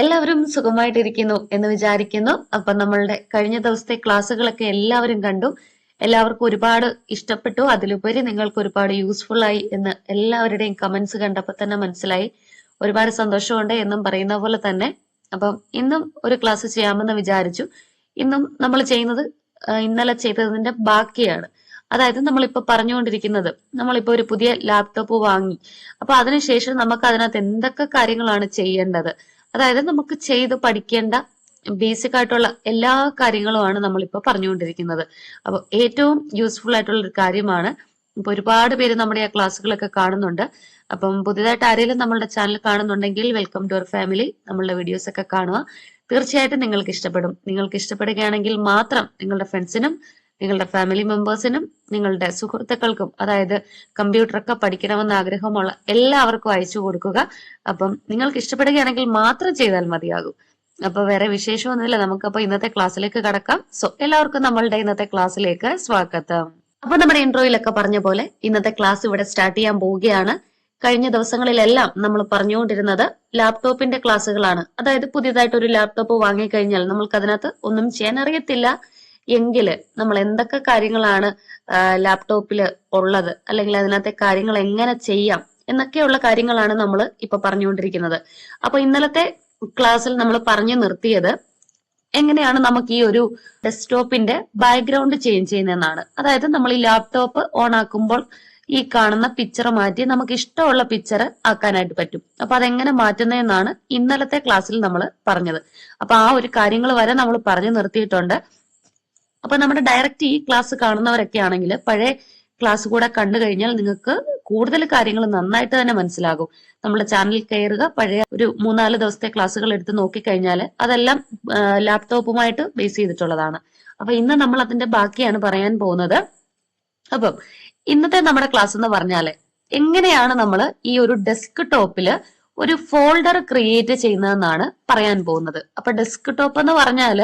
എല്ലാവരും സുഖമായിട്ടിരിക്കുന്നു എന്ന് വിചാരിക്കുന്നു. അപ്പൊ നമ്മളുടെ കഴിഞ്ഞ ദിവസത്തെ ക്ലാസ്സുകളൊക്കെ എല്ലാവരും കണ്ടു. എല്ലാവർക്കും ഒരുപാട് ഇഷ്ടപ്പെട്ടു. അതിലുപരി നിങ്ങൾക്ക് ഒരുപാട് യൂസ്ഫുൾ ആയി എന്ന് എല്ലാവരുടെയും കമന്റ്സ് കണ്ടപ്പോൾ തന്നെ മനസ്സിലായി. ഒരുപാട് സന്തോഷമുണ്ട് എന്നും പറയുന്ന പോലെ തന്നെ. അപ്പം ഇന്നും ഒരു ക്ലാസ് ചെയ്യാമെന്ന് വിചാരിച്ചു. ഇന്നും നമ്മൾ ചെയ്യുന്നത് ഇന്നലെ ചെയ്തതിന്റെ ബാക്കിയാണ്. അതായത് നമ്മളിപ്പോ പറഞ്ഞുകൊണ്ടിരിക്കുന്നത് നമ്മളിപ്പോ ഒരു പുതിയ ലാപ്ടോപ്പ് വാങ്ങി. അപ്പൊ അതിനുശേഷം നമുക്ക് അതിനകത്ത് എന്തൊക്കെ കാര്യങ്ങളാണ് ചെയ്യേണ്ടത്? അതായത് നമുക്ക് ചെയ്ത് പഠിക്കേണ്ട ബേസിക് ആയിട്ടുള്ള എല്ലാ കാര്യങ്ങളുമാണ് നമ്മളിപ്പോ പറഞ്ഞുകൊണ്ടിരിക്കുന്നത്. അപ്പോൾ ഏറ്റവും യൂസ്ഫുൾ ആയിട്ടുള്ള ഒരു കാര്യമാണ് ഇപ്പൊ ഒരുപാട് പേര് നമ്മുടെ ആ ക്ലാസ്സുകളൊക്കെ കാണുന്നുണ്ട്. അപ്പം പുതിയതായിട്ട് ആരെങ്കിലും നമ്മളുടെ ചാനൽ കാണുന്നുണ്ടെങ്കിൽ വെൽക്കം ടു അവർ ഫാമിലി നമ്മളുടെ വീഡിയോസ് ഒക്കെ കാണുക. തീർച്ചയായിട്ടും നിങ്ങൾക്ക് ഇഷ്ടപ്പെടും. നിങ്ങൾക്ക് ഇഷ്ടപ്പെടുകയാണെങ്കിൽ മാത്രം നിങ്ങളുടെ ഫ്രണ്ട്സിനും നിങ്ങളുടെ ഫാമിലി മെമ്പേഴ്സിനും നിങ്ങളുടെ സുഹൃത്തുക്കൾക്കും അതായത് കമ്പ്യൂട്ടറൊക്കെ പഠിക്കണമെന്ന് ആഗ്രഹമുള്ള എല്ലാവർക്കും അയച്ചു കൊടുക്കുക. അപ്പം നിങ്ങൾക്ക് ഇഷ്ടപ്പെടുകയാണെങ്കിൽ മാത്രം ചെയ്താൽ മതിയാകും. അപ്പൊ വേറെ വിശേഷമൊന്നുമില്ല. നമുക്കപ്പോ ഇന്നത്തെ ക്ലാസ്സിലേക്ക് കടക്കാം. സോ എല്ലാവർക്കും നമ്മളുടെ ഇന്നത്തെ ക്ലാസ്സിലേക്ക് സ്വാഗതം. അപ്പൊ നമ്മുടെ ഇൻട്രോയിലൊക്കെ പറഞ്ഞ പോലെ ഇന്നത്തെ ക്ലാസ് ഇവിടെ സ്റ്റാർട്ട് ചെയ്യാൻ പോവുകയാണ്. കഴിഞ്ഞ ദിവസങ്ങളിലെല്ലാം നമ്മൾ പറഞ്ഞുകൊണ്ടിരുന്നത് ലാപ്ടോപ്പിന്റെ ക്ലാസ്സുകളാണ്. അതായത് പുതിയതായിട്ട് ഒരു ലാപ്ടോപ്പ് വാങ്ങിക്കഴിഞ്ഞാൽ നമ്മൾക്ക് അതിനകത്ത് ഒന്നും ചെയ്യാൻ അറിയത്തില്ല എങ്കിൽ നമ്മൾ എന്തൊക്കെ കാര്യങ്ങളാണ് ലാപ്ടോപ്പിൽ ഉള്ളത് അല്ലെങ്കിൽ അതിനകത്തെ കാര്യങ്ങൾ എങ്ങനെ ചെയ്യാം എന്നൊക്കെയുള്ള കാര്യങ്ങളാണ് നമ്മൾ ഇപ്പൊ പറഞ്ഞുകൊണ്ടിരിക്കുന്നത്. അപ്പൊ ഇന്നലത്തെ ക്ലാസ്സിൽ നമ്മൾ പറഞ്ഞു നിർത്തിയത് എങ്ങനെയാണ് നമുക്ക് ഈ ഒരു ഡെസ്ക്ടോപ്പിന്റെ ബാക്ക്ഗ്രൗണ്ട് ചേഞ്ച് ചെയ്യുന്നതെന്നാണ്. അതായത് നമ്മൾ ഈ ലാപ്ടോപ്പ് ഓൺ ആക്കുമ്പോൾ ഈ കാണുന്ന പിക്ചർ മാറ്റി നമുക്ക് ഇഷ്ടമുള്ള പിക്ചർ ആക്കാനായിട്ട് പറ്റും. അപ്പൊ അതെങ്ങനെ മാറ്റുന്നതെന്നാണ് ഇന്നലത്തെ ക്ലാസ്സിൽ നമ്മൾ പറഞ്ഞത്. അപ്പൊ ആ ഒരു കാര്യങ്ങൾ വരെ നമ്മൾ പറഞ്ഞു നിർത്തിയിട്ടുണ്ട്. അപ്പൊ നമ്മുടെ ഡയറക്റ്റ് ഈ ക്ലാസ് കാണുന്നവരൊക്കെ ആണെങ്കിൽ പഴയ ക്ലാസ് കൂടെ കണ്ടു കഴിഞ്ഞാൽ നിങ്ങൾക്ക് കൂടുതൽ കാര്യങ്ങൾ നന്നായിട്ട് തന്നെ മനസ്സിലാകും. നമ്മുടെ ചാനൽ കയറുക പഴയ ഒരു മൂന്നാൽ ദിവസത്തെ ക്ലാസ്സുകൾ എടുത്ത് നോക്കിക്കഴിഞ്ഞാൽ അതെല്ലാം ലാപ്ടോപ്പുമായിട്ട് ബേസ് ചെയ്തിട്ടുള്ളതാണ്. അപ്പൊ ഇന്ന് നമ്മൾ അതിന്റെ ബാക്കിയാണ് പറയാൻ പോകുന്നത്. അപ്പം ഇന്നത്തെ നമ്മുടെ ക്ലാസ് എന്ന് പറഞ്ഞാൽ എങ്ങനെയാണ് നമ്മൾ ഈ ഒരു ഡെസ്ക് ടോപ്പിൽ ഒരു ഫോൾഡർ ക്രിയേറ്റ് ചെയ്യുന്നതെന്നാണ് പറയാൻ പോകുന്നത്. അപ്പൊ ഡെസ്ക് ടോപ്പ് എന്ന് പറഞ്ഞാൽ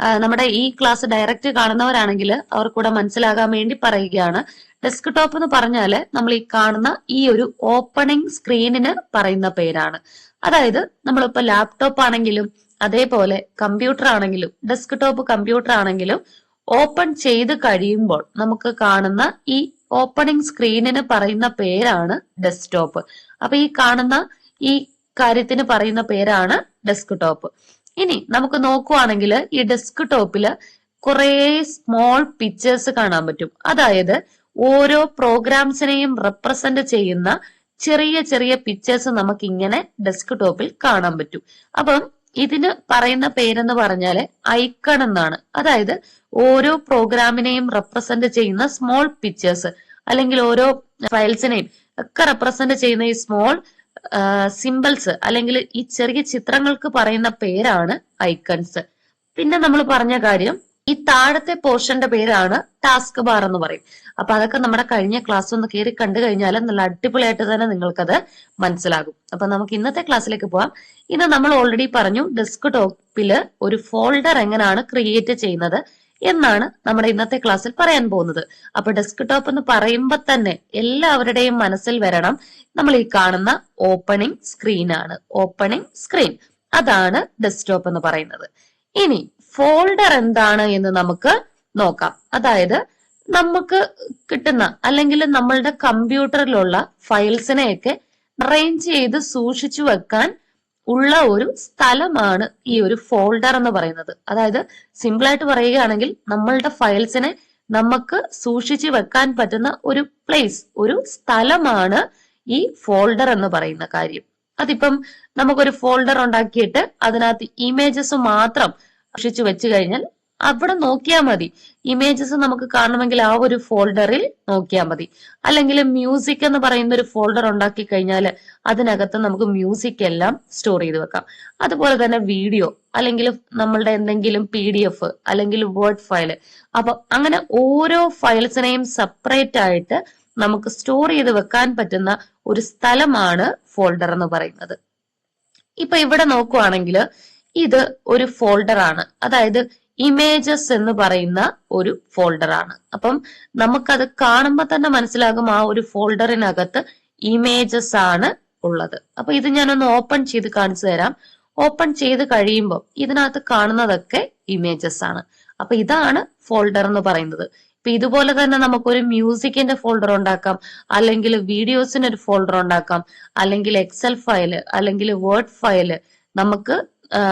നമ്മുടെ ഈ ക്ലാസ് ഡയറക്റ്റ് കാണുന്നവരാണെങ്കിൽ അവർക്കൂടെ മനസ്സിലാകാൻ വേണ്ടി പറയുകയാണ്. ഡെസ്ക്ടോപ്പ് എന്ന് പറഞ്ഞാൽ നമ്മൾ ഈ കാണുന്ന ഈ ഒരു ഓപ്പണിംഗ് സ്ക്രീനിന് പറയുന്ന പേരാണ്. അതായത് നമ്മളിപ്പോ ലാപ്ടോപ്പ് ആണെങ്കിലും അതേപോലെ കമ്പ്യൂട്ടർ ആണെങ്കിലും ഡെസ്ക്ടോപ്പ് കമ്പ്യൂട്ടർ ആണെങ്കിലും ഓപ്പൺ ചെയ്ത് കഴിയുമ്പോൾ നമുക്ക് കാണുന്ന ഈ ഓപ്പണിംഗ് സ്ക്രീനിന് പറയുന്ന പേരാണ് ഡെസ്ക്ടോപ്പ് അപ്പൊ ഈ കാണുന്ന ഈ കാര്യത്തിന് പറയുന്ന പേരാണ് ഡെസ്ക് ടോപ്പ് ഇനി നമുക്ക് നോക്കുവാണെങ്കിൽ ഈ ഡെസ്ക് ടോപ്പിൽ കുറെ സ്മോൾ പിക്ചേഴ്സ് കാണാൻ പറ്റും. അതായത് ഓരോ പ്രോഗ്രാംസിനെയും റെപ്രസെന്റ് ചെയ്യുന്ന ചെറിയ ചെറിയ പിക്ചേഴ്സ് നമുക്ക് ഇങ്ങനെ ഡെസ്ക് ടോപ്പിൽ കാണാൻ പറ്റും. അപ്പം ഇതിന് പറയുന്ന പേരെന്ന് പറഞ്ഞാൽ ഐക്കൺ എന്നാണ്. അതായത് ഓരോ പ്രോഗ്രാമിനെയും റെപ്രസെന്റ് ചെയ്യുന്ന സ്മോൾ പിക്ചേഴ്സ് അല്ലെങ്കിൽ ഓരോ ഫയൽസിനെയും ഒക്കെ റെപ്രസെന്റ് ചെയ്യുന്ന ഈ സ്മോൾ സിമ്പിൾസ് അല്ലെങ്കിൽ ഈ ചെറിയ ചിത്രങ്ങൾക്ക് പറയുന്ന പേരാണ് ഐക്കൺസ് പിന്നെ നമ്മൾ പറഞ്ഞ കാര്യം ഈ താഴത്തെ പോർഷന്റെ പേരാണ് ടാസ്ക് ബാർ എന്ന് പറയും. അപ്പൊ അതൊക്കെ നമ്മുടെ കഴിഞ്ഞ ക്ലാസ് ഒന്ന് കയറി കണ്ടു കഴിഞ്ഞാൽ നല്ല അടിപൊളിയായിട്ട് തന്നെ നിങ്ങൾക്കത് മനസ്സിലാകും. അപ്പൊ നമുക്ക് ഇന്നത്തെ ക്ലാസ്സിലേക്ക് പോവാം. ഇന്ന് നമ്മൾ ഓൾറെഡി പറഞ്ഞു ഡെസ്ക് ടോപ്പിൽ ഒരു ഫോൾഡർ എങ്ങനെയാണ് ക്രിയേറ്റ് ചെയ്യുന്നത്. എന്നാണ് നമ്മുടെ ഇന്നത്തെ ക്ലാസ്സിൽ പറയാൻ പോകുന്നത്. അപ്പൊ ഡെസ്ക്ടോപ്പ് എന്ന് പറയുമ്പോൾ തന്നെ എല്ലാവരുടെയും മനസ്സിൽ വരണം. നമ്മൾ ഈ കാണുന്ന ഓപ്പണിംഗ് സ്ക്രീൻ ആണ്. ഓപ്പണിംഗ് സ്ക്രീൻ അതാണ് ഡെസ്ക്ടോപ്പ് എന്ന് പറയുന്നത്. ഇനി ഫോൾഡർ എന്താണ് എന്ന് നമുക്ക് നോക്കാം. അതായത് നമുക്ക് കിട്ടുന്ന അല്ലെങ്കിൽ നമ്മളുടെ കമ്പ്യൂട്ടറിലുള്ള ഫയൽസിനെയൊക്കെ അറേഞ്ച് ചെയ്ത് സൂക്ഷിച്ചു വെക്കാൻ ഉള്ള ഒരു സ്ഥലമാണ് ഈ ഒരു ഫോൾഡർ എന്ന് പറയുന്നത്. അതായത് സിമ്പിൾ ആയിട്ട് പറയുകയാണെങ്കിൽ നമ്മളുടെ ഫയൽസിനെ നമുക്ക് സൂക്ഷിച്ചു വെക്കാൻ പറ്റുന്ന ഒരു പ്ലേസ് ഒരു സ്ഥലമാണ് ഈ ഫോൾഡർ എന്ന് പറയുന്ന കാര്യം. അതിപ്പം നമുക്കൊരു ഫോൾഡർ ഉണ്ടാക്കിയിട്ട് അതിനകത്ത് ഇമേജസ് മാത്രം സൂക്ഷിച്ചു വെച്ച് കഴിഞ്ഞാൽ അവിടെ നോക്കിയാൽ മതി. ഇമേജസ് നമുക്ക് കാണണമെങ്കിൽ ആ ഒരു ഫോൾഡറിൽ നോക്കിയാൽ മതി. അല്ലെങ്കിൽ മ്യൂസിക് എന്ന് പറയുന്ന ഒരു ഫോൾഡർ ഉണ്ടാക്കി കഴിഞ്ഞാൽ അതിനകത്ത് നമുക്ക് മ്യൂസിക് എല്ലാം സ്റ്റോർ ചെയ്ത് വെക്കാം. അതുപോലെ തന്നെ വീഡിയോ അല്ലെങ്കിൽ നമ്മളുടെ എന്തെങ്കിലും പി ഡി എഫ് അല്ലെങ്കിൽ വേർഡ് ഫയൽ അപ്പൊ അങ്ങനെ ഓരോ ഫയൽസിനെയും സെപ്പറേറ്റ് ആയിട്ട് നമുക്ക് സ്റ്റോർ ചെയ്ത് വെക്കാൻ പറ്റുന്ന ഒരു സ്ഥലമാണ് ഫോൾഡർ എന്ന് പറയുന്നത്. ഇപ്പൊ ഇവിടെ നോക്കുവാണെങ്കിൽ ഇത് ഒരു ഫോൾഡർ ആണ്. അതായത് ഇമേജസ് എന്ന് പറയുന്ന ഒരു ഫോൾഡറാണ് അപ്പം നമുക്കത് കാണുമ്പോൾ തന്നെ മനസ്സിലാകും ആ ഒരു ഫോൾഡറിനകത്ത് ഇമേജസ് ആണ് ഉള്ളത്. അപ്പൊ ഇത് ഞാനൊന്ന് ഓപ്പൺ ചെയ്ത് കാണിച്ചു തരാം. ഓപ്പൺ ചെയ്ത് കഴിയുമ്പോൾ ഇതിനകത്ത് കാണുന്നതൊക്കെ ഇമേജസ് ആണ്. അപ്പൊ ഇതാണ് ഫോൾഡർ എന്ന് പറയുന്നത്. ഇപ്പൊ ഇതുപോലെ തന്നെ നമുക്കൊരു മ്യൂസിക്കിന്റെ ഫോൾഡർ ഉണ്ടാക്കാം അല്ലെങ്കിൽ വീഡിയോസിന് ഒരു ഫോൾഡർ ഉണ്ടാക്കാം അല്ലെങ്കിൽ എക്സൽ ഫയൽ അല്ലെങ്കിൽ വേർഡ് ഫയൽ നമുക്ക്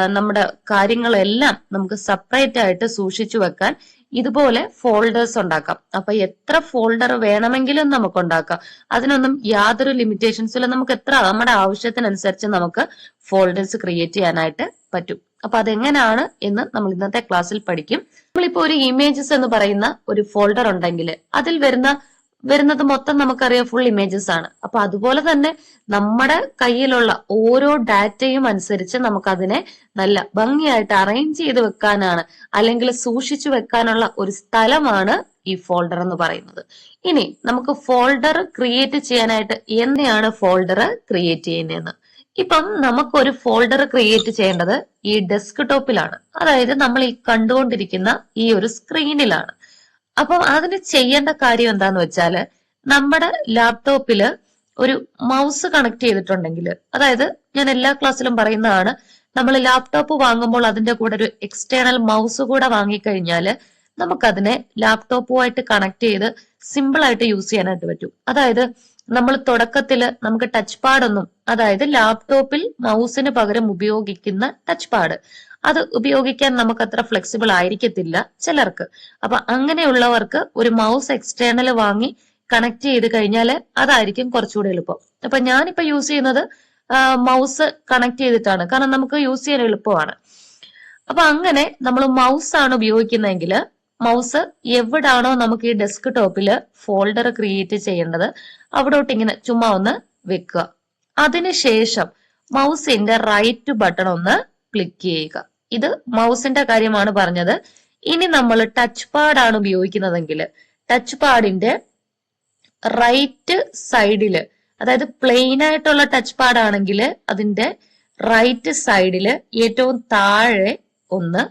നമ്മുടെ കാര്യങ്ങളെല്ലാം നമുക്ക് സെപ്പറേറ്റ് ആയിട്ട് സൂക്ഷിച്ചു വെക്കാൻ ഇതുപോലെ ഫോൾഡേഴ്സ് ഉണ്ടാക്കാം. അപ്പൊ എത്ര ഫോൾഡർ വേണമെങ്കിലും നമുക്ക് ഉണ്ടാക്കാം. അതിനൊന്നും യാതൊരു ലിമിറ്റേഷൻസ് ഇല്ല. നമുക്ക് എത്ര നമ്മുടെ ആവശ്യത്തിനനുസരിച്ച് നമുക്ക് ഫോൾഡേഴ്സ് ക്രിയേറ്റ് ചെയ്യാനായിട്ട് പറ്റും. അപ്പൊ അതെങ്ങനെയാണ് എന്ന് നമ്മൾ ഇന്നത്തെ ക്ലാസ്സിൽ പഠിക്കും. നമ്മളിപ്പോ ഒരു ഇമേജസ് എന്ന് പറയുന്ന ഒരു ഫോൾഡർ ഉണ്ടെങ്കിൽ അതിൽ വരുന്ന വരുന്നത് മൊത്തം നമുക്കറിയാം ഫുൾ ഇമേജസ് ആണ്. അപ്പൊ അതുപോലെ തന്നെ നമ്മുടെ കയ്യിലുള്ള ഓരോ ഡാറ്റയും അനുസരിച്ച് നമുക്കതിനെ നല്ല ഭംഗിയായിട്ട് അറേഞ്ച് ചെയ്ത് വെക്കാനാണ് അല്ലെങ്കിൽ സൂക്ഷിച്ചു വെക്കാനുള്ള ഒരു സ്ഥലമാണ് ഈ ഫോൾഡർ എന്ന് പറയുന്നത്. ഇനി നമുക്ക് ഫോൾഡർ ക്രിയേറ്റ് ചെയ്യാനായിട്ട് എന്തിനാണ് ഫോൾഡർ ക്രിയേറ്റ് ചെയ്യുന്നതെന്ന്. ഇപ്പം നമുക്കൊരു ഫോൾഡർ ക്രിയേറ്റ് ചെയ്യേണ്ടത് ഈ ഡെസ്ക് ടോപ്പിലാണ് അതായത് നമ്മൾ ഈ കണ്ടുകൊണ്ടിരിക്കുന്ന ഈ ഒരു സ്ക്രീനിലാണ് അപ്പം അതിന് ചെയ്യേണ്ട കാര്യം എന്താന്ന് വെച്ചാൽ നമ്മുടെ ലാപ്ടോപ്പിൽ ഒരു മൗസ് കണക്ട് ചെയ്തിട്ടുണ്ടെങ്കിൽ അതായത് ഞാൻ എല്ലാ ക്ലാസ്സിലും പറയുന്നതാണ് നമ്മൾ ലാപ്ടോപ്പ് വാങ്ങുമ്പോൾ അതിന്റെ കൂടെ ഒരു എക്സ്റ്റേണൽ മൗസ് കൂടെ വാങ്ങിക്കഴിഞ്ഞാൽ നമുക്കതിനെ ലാപ്ടോപ്പുമായിട്ട് കണക്ട് ചെയ്ത് സിമ്പിൾ ആയിട്ട് യൂസ് ചെയ്യാനായിട്ട് പറ്റും. അതായത് നമ്മൾ തുടക്കത്തിൽ നമുക്ക് ടച്ച് പാഡ് ഒന്നും അതായത് ലാപ്ടോപ്പിൽ മൗസിന് പകരം ഉപയോഗിക്കുന്ന ടച്ച് പാഡ് അത് ഉപയോഗിക്കാൻ നമുക്ക് അത്ര ഫ്ലെക്സിബിൾ ആയിരിക്കത്തില്ല ചിലർക്ക്. അപ്പൊ അങ്ങനെയുള്ളവർക്ക് ഒരു മൗസ് എക്സ്റ്റേണൽ വാങ്ങി കണക്ട് ചെയ്ത് കഴിഞ്ഞാൽ അതായിരിക്കും കുറച്ചുകൂടി എളുപ്പം. അപ്പൊ ഞാനിപ്പോ യൂസ് ചെയ്യുന്നത് മൗസ് കണക്ട് ചെയ്തിട്ടാണ്. കാരണം നമുക്ക് യൂസ് ചെയ്യാൻ എളുപ്പമാണ്. അപ്പൊ അങ്ങനെ നമ്മൾ മൗസ് ആണ് ഉപയോഗിക്കുന്നതെങ്കിൽ മൗസ് എവിടാണോ നമുക്ക് ഈ ഡെസ്ക് ടോപ്പിൽ ഫോൾഡർ ക്രിയേറ്റ് ചെയ്യേണ്ടത് അവിടോട്ട് ഇങ്ങനെ ചുമ്മാ ഒന്ന് വെക്കുക. അതിനുശേഷം മൗസിന്റെ റൈറ്റ് ബട്ടൺ ഒന്ന് ക്ലിക്ക് ചെയ്യുക. ഇത് മൗസിന്റെ കാര്യമാണ് പറഞ്ഞത്. ഇനി നമ്മൾ ടച്ച് പാഡാണ് ഉപയോഗിക്കുന്നതെങ്കിൽ ടച്ച് പാഡിന്റെ റൈറ്റ് സൈഡിൽ അതായത് പ്ലെയിൻ ആയിട്ടുള്ള ടച്ച് പാഡ് ആണെങ്കിൽ അതിന്റെ റൈറ്റ് സൈഡിൽ ഏറ്റവും താഴെ ഒന്ന്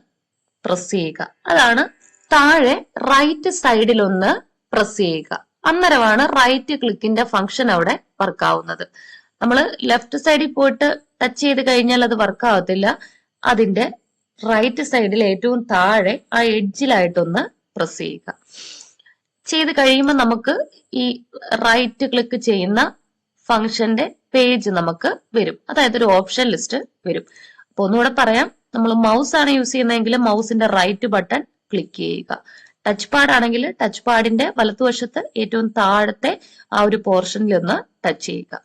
പ്രസ് ചെയ്യുക. അതാണ് താഴെ റൈറ്റ് സൈഡിൽ ഒന്ന് പ്രസ് ചെയ്യുക. അന്നേരമാണ് റൈറ്റ് ക്ലിക്കിന്റെ ഫംഗ്ഷൻ അവിടെ വർക്ക് ആവുന്നത്. നമ്മൾ ലെഫ്റ്റ് സൈഡിൽ പോയിട്ട് ടച്ച് ചെയ്ത് കഴിഞ്ഞാൽ അത് വർക്ക് ആവത്തില്ല. അതിന്റെ റൈറ്റ് സൈഡിൽ ഏറ്റവും താഴെ ആ എഡ്ജിലായിട്ടൊന്ന് പ്രസ് ചെയ്യുക. ചെയ്ത് കഴിയുമ്പോൾ നമുക്ക് ഈ റൈറ്റ് ക്ലിക്ക് ചെയ്യുന്ന ഫംഗ്ഷന്റെ പേജ് നമുക്ക് വരും. അതായത് ഒരു ഓപ്ഷൻ ലിസ്റ്റ് വരും. അപ്പൊ ഒന്നുകൂടെ പറയാം. നമ്മൾ മൗസ് ആണ് യൂസ് ചെയ്യുന്നതെങ്കിൽ മൗസിന്റെ റൈറ്റ് ബട്ടൺ ക്ലിക്ക് ചെയ്യുക. ടച്ച് പാഡ് ആണെങ്കിൽ ടച്ച് പാഡിന്റെ വലത്തുവശത്ത് ഏറ്റവും താഴത്തെ ആ ഒരു പോർഷനിൽ ഒന്ന് ടച്ച് ചെയ്യുക.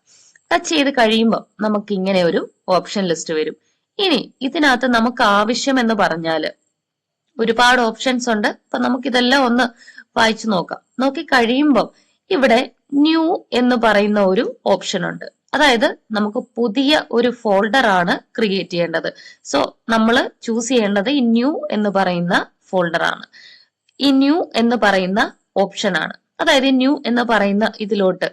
ടച്ച് ചെയ്ത് കഴിയുമ്പോൾ നമുക്ക് ഇങ്ങനെ ഒരു ഓപ്ഷൻ ലിസ്റ്റ് വരും. ഇനി ഇതിനകത്ത് നമുക്ക് ആവശ്യം എന്ന് പറഞ്ഞാൽ ഒരുപാട് ഓപ്ഷൻസ് ഉണ്ട്. അപ്പൊ നമുക്ക് ഇതെല്ലാം ഒന്ന് വായിച്ചു നോക്കാം. നോക്കി കഴിയുമ്പോൾ ഇവിടെ ന്യൂ എന്ന് പറയുന്ന ഒരു ഓപ്ഷൻ ഉണ്ട്. അതായത് നമുക്ക് പുതിയ ഒരു ഫോൾഡർ ആണ് ക്രിയേറ്റ് ചെയ്യേണ്ടത്. സോ നമ്മൾ ചൂസ് ചെയ്യേണ്ടത് ഈ ന്യൂ എന്ന് പറയുന്ന ഫോൾഡർ ആണ്. ഈ ന്യൂ എന്ന് പറയുന്ന ഓപ്ഷൻ ആണ്. അതായത് ന്യൂ എന്ന് പറയുന്ന ഇതിലോട്ട്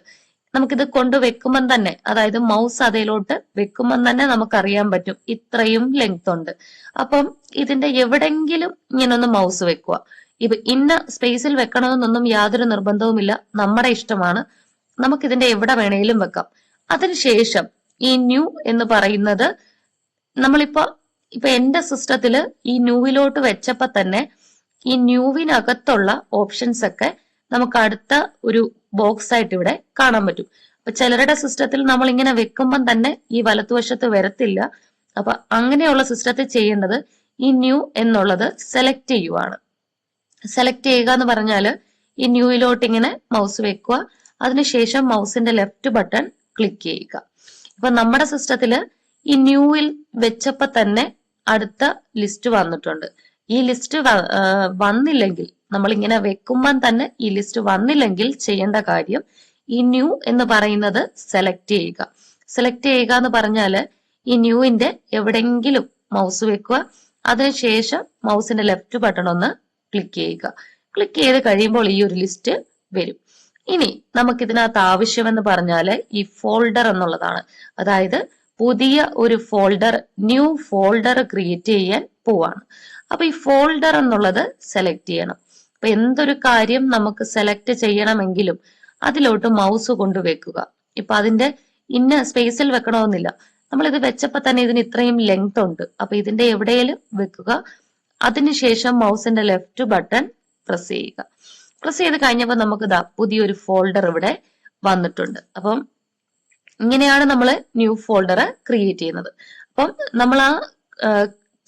നമുക്കിത് കൊണ്ട് വെക്കുമ്പം തന്നെ അതായത് മൗസ് അതിലോട്ട് വെക്കുമ്പം തന്നെ നമുക്ക് അറിയാൻ പറ്റും ഇത്രയും ലെങ്ത് ഉണ്ട്. അപ്പം ഇതിന്റെ എവിടെങ്കിലും ഇങ്ങനെ ഒന്ന് മൗസ് വെക്കുക. ഇപ്പൊ ഇന്ന സ്പേസിൽ വെക്കണമെന്നൊന്നും യാതൊരു നിർബന്ധവുമില്ല. നമ്മുടെ ഇഷ്ടമാണ്. നമുക്ക് ഇതിന്റെ എവിടെ വേണേലും വെക്കാം. അതിനുശേഷം ഈ ന്യൂ എന്ന് പറയുന്നത് നമ്മളിപ്പോ ഇപ്പൊ എന്റെ സിസ്റ്റത്തിൽ ഈ ന്യൂവിലോട്ട് വെച്ചപ്പോ തന്നെ ഈ ന്യൂവിനകത്തുള്ള ഓപ്ഷൻസ് ഒക്കെ നമുക്ക് അടുത്ത ഒരു ബോക്സ് ആയിട്ട് ഇവിടെ കാണാൻ പറ്റും. അപ്പൊ ചിലരുടെ സിസ്റ്റത്തിൽ നമ്മൾ ഇങ്ങനെ വെക്കുമ്പം തന്നെ ഈ വലത്തുവശത്ത് വരത്തില്ല. അപ്പൊ അങ്ങനെയുള്ള സിസ്റ്റത്തിൽ ചെയ്യേണ്ടത് ഈ ന്യൂ എന്നുള്ളത് സെലക്ട് ചെയ്യുവാണ്. സെലക്ട് ചെയ്യുക എന്ന് പറഞ്ഞാൽ ഈ ന്യൂയിലോട്ട് ഇങ്ങനെ മൗസ് വെക്കുക. അതിനുശേഷം മൗസിന്റെ ലെഫ്റ്റ് ബട്ടൺ ക്ലിക്ക് ചെയ്യുക. ഇപ്പൊ നമ്മുടെ സിസ്റ്റത്തിൽ ഈ ന്യൂവിൽ വെച്ചപ്പോ തന്നെ അടുത്ത ലിസ്റ്റ് വന്നിട്ടുണ്ട്. ഈ ലിസ്റ്റ് വന്നില്ലെങ്കിൽ നമ്മൾ ഇങ്ങനെ വെക്കുമ്പം തന്നെ ഈ ലിസ്റ്റ് വന്നില്ലെങ്കിൽ ചെയ്യേണ്ട കാര്യം ഈ ന്യൂ എന്ന് പറയുന്നത് സെലക്ട് ചെയ്യുക. സെലക്ട് ചെയ്യുക എന്ന് പറഞ്ഞാൽ ഈ ന്യൂവിന്റെ എവിടെങ്കിലും മൗസ് വെക്കുക. അതിനുശേഷം മൗസിന്റെ ലെഫ്റ്റ് ബട്ടൺ ഒന്ന് ക്ലിക്ക് ചെയ്യുക. ക്ലിക്ക് ചെയ്ത് കഴിയുമ്പോൾ ഈ ഒരു ലിസ്റ്റ് വരും. ഇനി നമുക്ക് ഇതിനകത്ത് ആവശ്യമെന്ന് പറഞ്ഞാൽ ഈ ഫോൾഡർ എന്നുള്ളതാണ്. അതായത് പുതിയ ഒരു ഫോൾഡർ ന്യൂ ഫോൾഡർ ക്രിയേറ്റ് ചെയ്യാൻ പോവാണ്. അപ്പൊ ഈ ഫോൾഡർ എന്നുള്ളത് സെലക്ട് ചെയ്യണം. അപ്പൊ എന്തൊരു കാര്യം നമുക്ക് സെലക്ട് ചെയ്യണമെങ്കിലും അതിലോട്ട് മൗസ് കൊണ്ടുവെക്കുക ഇപ്പൊ അതിന്റെ ഇന്ന സ്പേസിൽ വെക്കണമെന്നില്ല. നമ്മൾ ഇത് വെച്ചപ്പോ തന്നെ ഇതിന് ഇത്രയും ലെങ്ത് ഉണ്ട്. അപ്പൊ ഇതിന്റെ എവിടെയെങ്കിലും വെക്കുക. അതിനുശേഷം മൗസിന്റെ ലെഫ്റ്റ് ബട്ടൺ പ്രസ് ചെയ്യുക. പ്രസ് ചെയ്ത് കഴിഞ്ഞപ്പോൾ നമുക്ക് ഇതാ പുതിയൊരു ഫോൾഡർ ഇവിടെ വന്നിട്ടുണ്ട്. അപ്പം ഇങ്ങനെയാണ് നമ്മൾ ന്യൂ ഫോൾഡർ ക്രിയേറ്റ് ചെയ്യുന്നത്. അപ്പം നമ്മൾ ആ,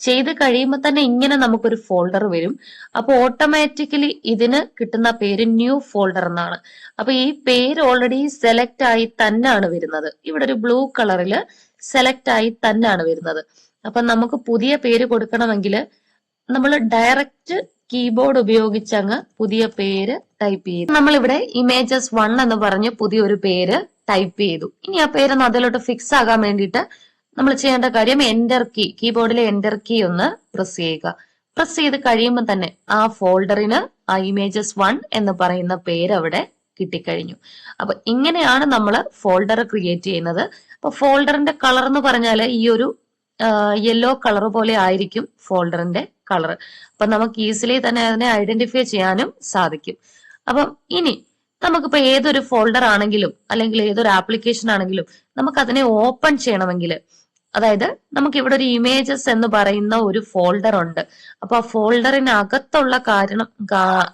ചെയ്ത് കഴിയുമ്പോൾ തന്നെ ഇങ്ങനെ നമുക്കൊരു ഫോൾഡർ വരും. അപ്പൊ ഓട്ടോമാറ്റിക്കലി ഇതിന് കിട്ടുന്ന പേര് ന്യൂ ഫോൾഡർ എന്നാണ്. അപ്പൊ ഈ പേര് ഓൾറെഡി സെലക്ട് ആയി തന്നെയാണ് വരുന്നത്. ഇവിടെ ഒരു ബ്ലൂ കളറിൽ സെലക്ട് ആയി തന്നെയാണ് വരുന്നത്. അപ്പൊ നമുക്ക് പുതിയ പേര് കൊടുക്കണമെങ്കിൽ നമ്മൾ ഡയറക്റ്റ് കീബോർഡ് ഉപയോഗിച്ച് അങ്ങ് പുതിയ പേര് ടൈപ്പ് ചെയ്തു. നമ്മളിവിടെ ഇമേജസ് വൺ എന്ന് പറഞ്ഞ് പുതിയൊരു പേര് ടൈപ്പ് ചെയ്തു. ഇനി ആ പേരൊന്ന് അതിലോട്ട് ഫിക്സ് ആകാൻ വേണ്ടിയിട്ട് നമ്മൾ ചെയ്യേണ്ട കാര്യം എന്റർ കീ കീബോർഡിലെ എന്റർ കീ ഒന്ന് പ്രസ് ചെയ്യുക. പ്രസ് ചെയ്ത് കഴിയുമ്പോൾ തന്നെ ആ ഫോൾഡറിന് ആ ഇമേജസ് വൺ എന്ന് പറയുന്ന പേര് അവിടെ കിട്ടിക്കഴിഞ്ഞു. അപ്പൊ ഇങ്ങനെയാണ് നമ്മൾ ഫോൾഡർ ക്രിയേറ്റ് ചെയ്യുന്നത്. അപ്പൊ ഫോൾഡറിന്റെ കളർ എന്ന് പറഞ്ഞാൽ ഈ ഒരു യെല്ലോ കളർ പോലെ ആയിരിക്കും ഫോൾഡറിന്റെ കളർ അപ്പൊ നമുക്ക് ഈസിലി തന്നെ അതിനെ ഐഡന്റിഫൈ ചെയ്യാനും സാധിക്കും. അപ്പം ഇനി നമുക്കിപ്പോ ഏതൊരു ഫോൾഡർ ആണെങ്കിലും അല്ലെങ്കിൽ ഏതൊരു ആപ്ലിക്കേഷൻ ആണെങ്കിലും നമുക്ക് അതിനെ ഓപ്പൺ ചെയ്യണമെങ്കിൽ അതായത് നമുക്ക് ഇവിടെ ഒരു ഇമേജസ് എന്ന് പറയുന്ന ഒരു ഫോൾഡർ ഉണ്ട്. അപ്പൊ ആ ഫോൾഡറിന് അകത്തുള്ള കാരണം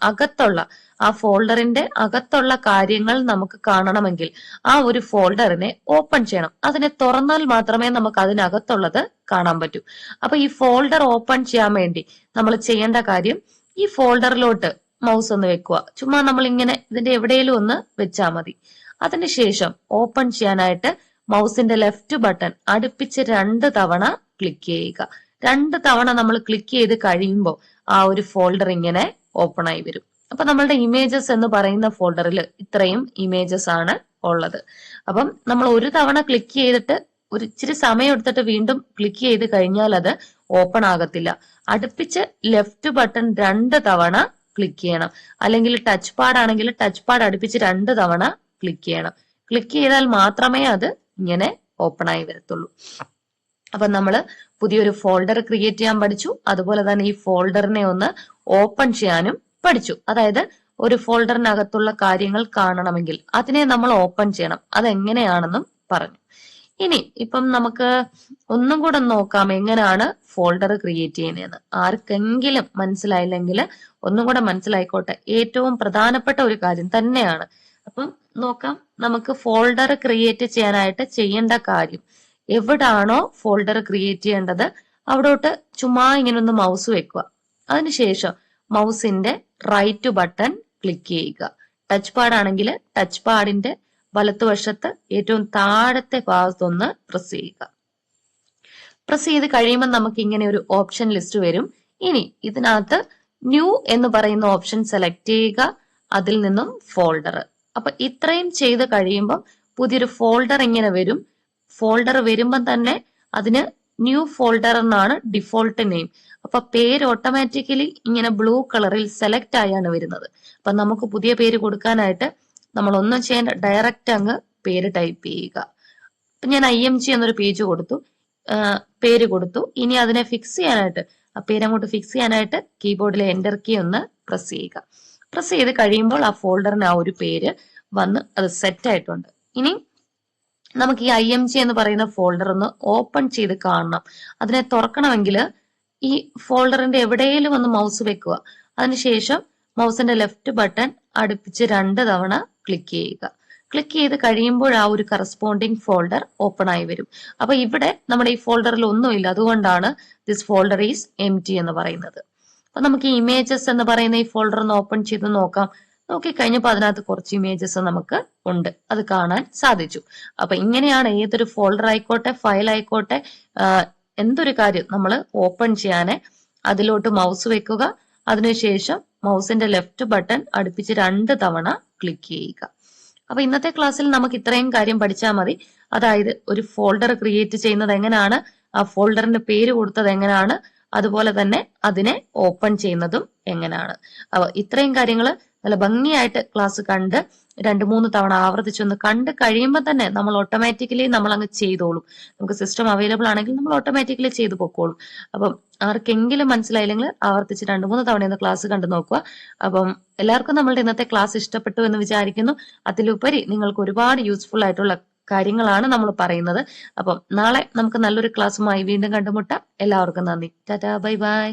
അകത്തുള്ള ആ ഫോൾഡറിന്റെ അകത്തുള്ള കാര്യങ്ങൾ നമുക്ക് കാണണമെങ്കിൽ ആ ഒരു ഫോൾഡറിനെ ഓപ്പൺ ചെയ്യണം. അതിനെ തുറന്നാൽ മാത്രമേ നമുക്ക് അതിനകത്തുള്ളത് കാണാൻ പറ്റൂ. അപ്പൊ ഈ ഫോൾഡർ ഓപ്പൺ ചെയ്യാൻ വേണ്ടി നമ്മൾ ചെയ്യേണ്ട കാര്യം ഈ ഫോൾഡറിലോട്ട് മൗസ് ഒന്ന് വെക്കുക. ചുമ്മാ നമ്മൾ ഇങ്ങനെ ഇതിന്റെ എവിടെയെങ്കിലും ഒന്ന് വെച്ചാൽ മതി. അതിനുശേഷം ഓപ്പൺ ചെയ്യാനായിട്ട് മൗസിന്റെ ലെഫ്റ്റ് ബട്ടൺ അടുപ്പിച്ച് രണ്ട് തവണ ക്ലിക്ക് ചെയ്യുക. രണ്ട് തവണ നമ്മൾ ക്ലിക്ക് ചെയ്ത് കഴിയുമ്പോൾ ആ ഒരു ഫോൾഡർ ഇങ്ങനെ ഓപ്പൺ ആയി വരും. അപ്പൊ നമ്മളുടെ ഇമേജസ് എന്ന് പറയുന്ന ഫോൾഡറിൽ ഇത്രയും ഇമേജസ് ആണ് ഉള്ളത്. അപ്പം നമ്മൾ ഒരു തവണ ക്ലിക്ക് ചെയ്തിട്ട് ഒരു ഇച്ചിരി സമയം എടുത്തിട്ട് വീണ്ടും ക്ലിക്ക് ചെയ്ത് കഴിഞ്ഞാൽ അത് ഓപ്പൺ ആകത്തില്ല. അടുപ്പിച്ച് ലെഫ്റ്റ് ബട്ടൺ രണ്ട് തവണ ക്ലിക്ക് ചെയ്യണം. അല്ലെങ്കിൽ ടച്ച് പാഡ് ആണെങ്കിൽ ടച്ച് പാഡ് അടുപ്പിച്ച് രണ്ട് തവണ ക്ലിക്ക് ചെയ്യണം. ക്ലിക്ക് ചെയ്താൽ മാത്രമേ അത് ഇങ്ങനെ ഓപ്പൺ ആയി വരത്തുള്ളൂ. അപ്പൊ നമ്മൾ പുതിയൊരു ഫോൾഡർ ക്രിയേറ്റ് ചെയ്യാൻ പഠിച്ചു. അതുപോലെ തന്നെ ഈ ഫോൾഡറിനെ ഒന്ന് ഓപ്പൺ ചെയ്യാനും പഠിച്ചു. അതായത് ഒരു ഫോൾഡറിനകത്തുള്ള കാര്യങ്ങൾ കാണണമെങ്കിൽ അതിനെ നമ്മൾ ഓപ്പൺ ചെയ്യണം. അതെങ്ങനെയാണെന്നും പറഞ്ഞു. ഇനി ഇപ്പം നമുക്ക് ഒന്നും കൂടെ നോക്കാം എങ്ങനെയാണ് ഫോൾഡർ ക്രിയേറ്റ് ചെയ്യുന്നതെന്ന്. ആർക്കെങ്കിലും മനസ്സിലായില്ലെങ്കിൽ ഒന്നും കൂടെ മനസ്സിലായിക്കോട്ടെ. ഏറ്റവും പ്രധാനപ്പെട്ട ഒരു കാര്യം തന്നെയാണ് അപ്പം നോക്കാം നമുക്ക് ഫോൾഡർ ക്രിയേറ്റ് ചെയ്യാനായിട്ട് ചെയ്യേണ്ട കാര്യം. എവിടാണോ ഫോൾഡർ ക്രിയേറ്റ് ചെയ്യേണ്ടത് അവിടോട്ട് ചുമ്മാ ഇങ്ങനെ ഒന്ന് മൗസ് വെക്കുക. അതിനുശേഷം മൗസിന്റെ റൈറ്റ് ബട്ടൺ ക്ലിക്ക് ചെയ്യുക. ടച്ച് പാഡ് ആണെങ്കിൽ ടച്ച് പാഡിന്റെ വലത്തുവശത്ത് ഏറ്റവും താഴത്തെ ഭാഗത്തൊന്ന് പ്രസ് ചെയ്യുക. പ്രസ് ചെയ്ത് കഴിയുമ്പോൾ നമുക്ക് ഇങ്ങനെ ഒരു ഓപ്ഷൻ ലിസ്റ്റ് വരും. ഇനി ഇതിനകത്ത് ന്യൂ എന്ന് പറയുന്ന ഓപ്ഷൻ സെലക്ട് ചെയ്യുക. അതിൽ നിന്നും ഫോൾഡർ അപ്പൊ ഇത്രയും ചെയ്ത് കഴിയുമ്പോൾ പുതിയൊരു ഫോൾഡർ ഇങ്ങനെ വരും. ഫോൾഡർ വരുമ്പം തന്നെ അതിന് ന്യൂ ഫോൾഡർ എന്നാണ് ഡിഫോൾട്ട് നെയിം അപ്പൊ പേര് ഓട്ടോമാറ്റിക്കലി ഇങ്ങനെ ബ്ലൂ കളറിൽ സെലക്ട് ആയാണ് വരുന്നത്. അപ്പൊ നമുക്ക് പുതിയ പേര് കൊടുക്കാനായിട്ട് നമ്മൾ ഒന്നും ചെയ്യേണ്ട ഡയറക്റ്റ് അങ്ങ് പേര് ടൈപ്പ് ചെയ്യുക. അപ്പൊ ഞാൻ ഐ എം ജി എന്നൊരു പേജ് കൊടുത്തു. പേര് കൊടുത്തു. ഇനി അതിനെ ഫിക്സ് ചെയ്യാനായിട്ട് ആ പേര് അങ്ങോട്ട് ഫിക്സ് ചെയ്യാനായിട്ട് കീബോർഡിലെ എന്റർ കീ ഒന്ന് പ്രസ് ചെയ്യുക. പ്രസ് ചെയ്ത് കഴിയുമ്പോൾ ആ ഫോൾഡറിന് ആ ഒരു പേര് വന്ന് അത് സെറ്റ് ആയിട്ടുണ്ട്. ഇനി നമുക്ക് ഈ ഐ എം ജി എന്ന് പറയുന്ന ഫോൾഡർ ഒന്ന് ഓപ്പൺ ചെയ്ത് കാണണം. അതിനെ തുറക്കണമെങ്കിൽ ഈ ഫോൾഡറിന്റെ എവിടെയെങ്കിലും ഒന്ന് മൗസ് വെക്കുക. അതിനുശേഷം മൗസിന്റെ ലെഫ്റ്റ് ബട്ടൺ അടുപ്പിച്ച് രണ്ട് തവണ ക്ലിക്ക് ചെയ്യുക. ക്ലിക്ക് ചെയ്ത് കഴിയുമ്പോൾ ആ ഒരു കറസ്പോണ്ടിങ് ഫോൾഡർ ഓപ്പൺ ആയി വരും. അപ്പൊ ഇവിടെ നമ്മുടെ ഈ ഫോൾഡറിൽ ഒന്നുമില്ല. അതുകൊണ്ടാണ് ദിസ് ഫോൾഡർ ഈസ് എം എന്ന് പറയുന്നത്. അപ്പൊ നമുക്ക് ഇമേജസ് എന്ന് പറയുന്ന ഈ ഫോൾഡർ ഒന്ന് ഓപ്പൺ ചെയ്ത് നോക്കാം. നോക്കിക്കഴിഞ്ഞപ്പോൾ അതിനകത്ത് കുറച്ച് ഇമേജസ് നമുക്ക് ഉണ്ട്. അത് കാണാൻ സാധിച്ചു. അപ്പൊ ഇങ്ങനെയാണ് ഏതൊരു ഫോൾഡർ ആയിക്കോട്ടെ ഫയൽ ആയിക്കോട്ടെ എന്തൊരു കാര്യം നമ്മൾ ഓപ്പൺ ചെയ്യാനെ അതിലോട്ട് മൗസ് വെക്കുക. അതിനുശേഷം മൗസിന്റെ ലെഫ്റ്റ് ബട്ടൺ അടുപ്പിച്ച് രണ്ട് തവണ ക്ലിക്ക് ചെയ്യുക. അപ്പൊ ഇന്നത്തെ ക്ലാസ്സിൽ നമുക്ക് ഇത്രയും കാര്യം പഠിച്ചാൽ മതി. അതായത് ഒരു ഫോൾഡർ ക്രിയേറ്റ് ചെയ്യുന്നത് എങ്ങനെയാണ് ആ ഫോൾഡറിന്റെ പേര് കൊടുത്തത് എങ്ങനെയാണ് അതുപോലെ തന്നെ അതിനെ ഓപ്പൺ ചെയ്യുന്നതും എങ്ങനെയാണ്? അപ്പൊ ഇത്രയും കാര്യങ്ങൾ നല്ല ഭംഗിയായിട്ട് ക്ലാസ് കണ്ട് രണ്ട് മൂന്ന് തവണ ആവർത്തിച്ചൊന്ന് കണ്ട് കഴിയുമ്പോൾ തന്നെ നമ്മൾ ഓട്ടോമാറ്റിക്കലി നമ്മൾ അങ്ങ് ചെയ്തോളും. നമുക്ക് സിസ്റ്റം അവൈലബിൾ ആണെങ്കിൽ നമ്മൾ ഓട്ടോമാറ്റിക്കലി ചെയ്തു പൊക്കോളും. അപ്പം ആർക്കെങ്കിലും മനസ്സിലായില്ലെങ്കിൽ ആവർത്തിച്ച് രണ്ട് മൂന്ന് തവണ ഒന്ന് ക്ലാസ് കണ്ടു നോക്കുക. അപ്പം എല്ലാവർക്കും നമ്മളുടെ ഇന്നത്തെ ക്ലാസ് ഇഷ്ടപ്പെട്ടു എന്ന് വിചാരിക്കുന്നു. അതിലുപരി നിങ്ങൾക്ക് ഒരുപാട് യൂസ്ഫുൾ ആയിട്ടുള്ള കാര്യങ്ങളാണ് നമ്മൾ പറയുന്നത്. അപ്പം നാളെ നമുക്ക് നല്ലൊരു ക്ലാസ്സുമായി വീണ്ടും കണ്ടുമുട്ടാം. എല്ലാവർക്കും നന്ദി. Tata bye bye.